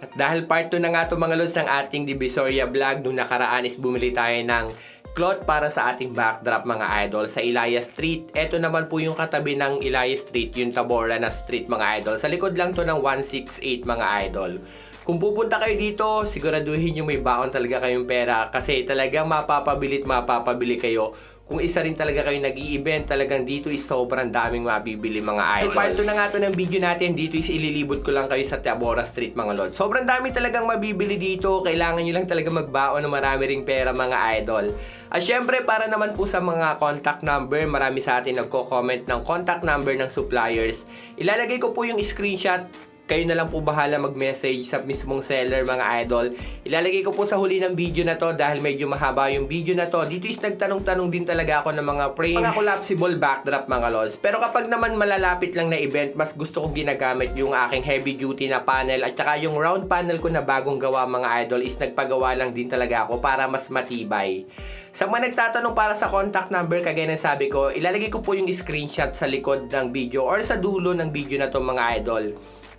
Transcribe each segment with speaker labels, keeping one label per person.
Speaker 1: At dahil part 2 na nga to mga lods ng ating Divisoria vlog, nung nakaraan is bumili tayo ng cloth para sa ating backdrop mga idol sa Ilaya Street. Ito naman po yung katabi ng Ilaya Street, yung Tabora na street mga idol. Sa likod lang to ng 168 mga idol. Kung pupunta kayo dito, siguraduhin nyo may baon talaga kayong pera kasi talagang mapapabilit mapapabili kayo kung isa rin talaga kayo nag-i-event, talagang dito is sobrang daming mabibili mga idol. Part 2 na nga to ng video natin, dito is ililibot ko lang kayo sa Tabora Street mga lord. Sobrang dami talagang mabibili dito, kailangan nyo lang talaga magbaon ng marami ring pera mga idol. At syempre, para naman po sa mga contact number, marami sa atin nagko-comment ng contact number ng suppliers. Ilalagay ko po yung screenshot kayo na lang po bahala mag-message sa mismong seller mga idol. Ilalagay ko po sa huli ng video na to dahil medyo mahaba yung video na to. Dito is nagtanong-tanong din talaga ako ng mga frame, mga collapsible backdrop mga lods. Pero kapag naman malalapit lang na event, mas gusto kong ginagamit yung aking heavy duty na panel at saka yung round panel ko na bagong gawa mga idol is nagpagawa lang din talaga ako para mas matibay. Sa mga nagtatanong para sa contact number, kagaya ng sabi ko, ilalagay ko po yung screenshot sa likod ng video or sa dulo ng video na to mga idol.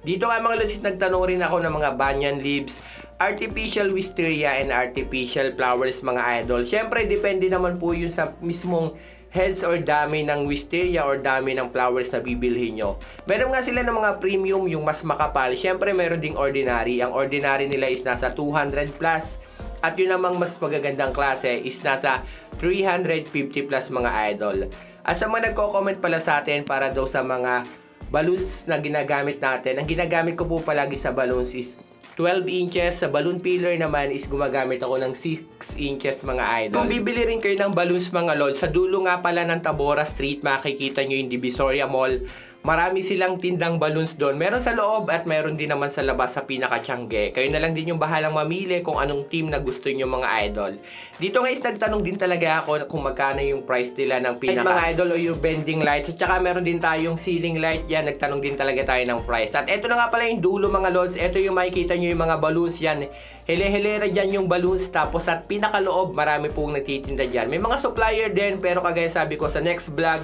Speaker 1: Dito nga mga lods, nagtanong rin ako ng mga banyan leaves, artificial wisteria and artificial flowers mga idol. Siyempre, depende naman po yun sa mismong heads or dami ng wisteria or dami ng flowers na bibilhin nyo. Meron nga sila ng mga premium, yung mas makapal. Siyempre, meron ding ordinary. Ang ordinary nila is nasa 200 plus. At yun namang mas magagandang klase is nasa 350 plus mga idol. At sa mga nagko-comment pala sa atin para daw sa mga balloons na ginagamit natin, ang ginagamit ko po palagi sa balloons is 12 inches. Sa balloon pillar naman is gumagamit ako ng 6 inches mga idol. Kung bibili rin kayo ng balloons mga lord, sa dulo nga pala ng Tabora Street, makikita nyo yung Divisoria Mall. Marami silang tindang balloons doon. Meron sa loob at meron din naman sa labas sa pinaka-tiyangge. Kayo na lang din yung bahalang mamili kung anong team na gusto nyo mga idol. Dito guys, nagtanong din talaga ako kung magkano yung price nila ng pinaka mga idol o yung bending lights. At saka meron din tayong ceiling light. Yan, nagtanong din talaga tayo ng price. At eto na nga pala yung dulo mga lods. Eto yung makikita nyo yung mga balloons yan. Hele-helera dyan yung balloons. Tapos at pinakaloob, marami pong nagtitinda dyan. May mga supplier din, pero kagaya sabi ko sa next vlog,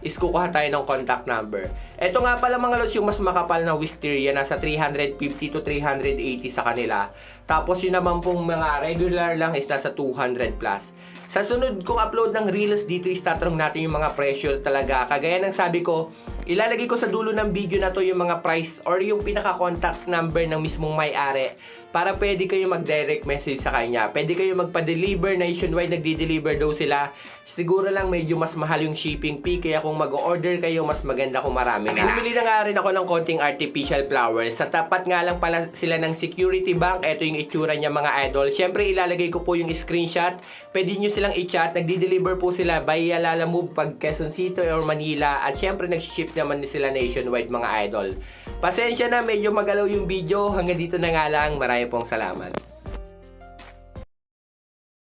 Speaker 1: is kukuha tayo ng contact number. Ito nga pala mga lods, yung mas makapal na wisteria, nasa 350 to 380 sa kanila. Tapos yun naman pong mga regular lang is nasa 200 plus. Sa sunod kong upload ng Reels dito is tatanong natin yung mga presyo talaga. Kagaya ng sabi ko, ilalagay ko sa dulo ng video na to yung mga price or yung pinaka-contact number ng mismong may-ari para pwede kayo mag-direct message sa kanya. Pwede kayo magpa-deliver nationwide, nagdi-deliver daw sila. Siguro lang medyo mas mahal yung shipping fee kaya kung mag-order kayo mas maganda kung marami na. Bumili na nga rin ako ng konting artificial flowers. Sa tapat nga lang pala sila ng security bank. Ito yung itsura niya mga idol. Siyempre ilalagay ko po yung screenshot. Pwede nyo silang i-chat. Nagdi-deliver po sila by Yalala Move pag Quezon City or Manila. At siyempre nag-ship naman sila nationwide mga idol. Pasensya na medyo magalaw yung video. Hanggang dito na nga lang. Maraming pong salamat.